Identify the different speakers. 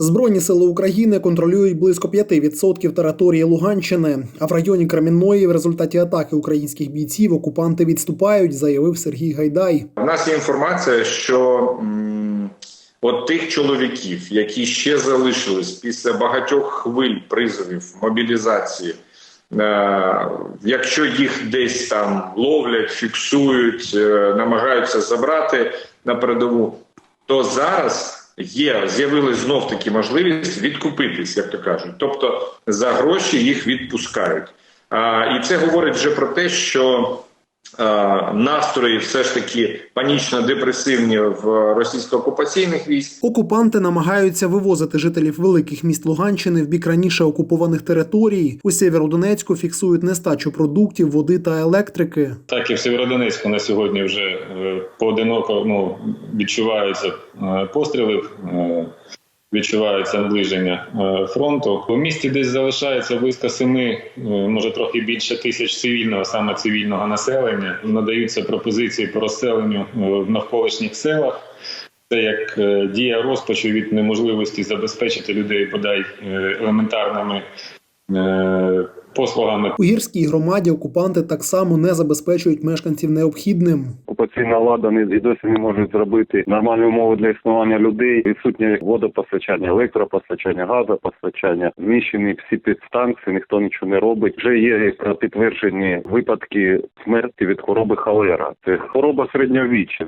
Speaker 1: Збройні сили України контролюють близько 5% території Луганщини. А в районі Кремінної в результаті атаки українських бійців окупанти відступають, заявив Сергій Гайдай.
Speaker 2: У нас є інформація, що от тих чоловіків, які ще залишились після багатьох хвиль призовів мобілізації, е, якщо їх десь там ловлять, фіксують, е, намагаються забрати на передову, то зараз є з'явилась знов таки можливість відкупитись, як то кажуть, тобто за гроші їх відпускають. А, і це говорить вже про те, що настрої все ж таки панічно-депресивні в російсько-окупаційних військ.
Speaker 1: Окупанти намагаються вивозити жителів великих міст Луганщини в бік раніше окупованих територій. У Сєвєродонецьку фіксують нестачу продуктів, води та електрики.
Speaker 3: Так і в Сєвєродонецьку на сьогодні вже е, поодиноко ну, відчуваються е, постріли, е, відчувається наближення е, фронту. У місті десь залишається близько семи, е, може трохи більше тисяч цивільного, саме цивільного населення. Надаються пропозиції по розселенню е, в навколишніх селах. Це як дія розпачу від неможливості забезпечити людей бодай елементарними послугами
Speaker 1: У гірській громаді окупанти так само не забезпечують мешканців необхідним.
Speaker 4: Окупаційна влада не і досі не можуть зробити нормальні умови для існування людей. Відсутнє водопостачання, електропостачання, газопостачання, знищені всі підстанції, ніхто нічого не робить. Вже є підтверджені випадки смерті від хвороби холера. Це хвороба середньовіччя.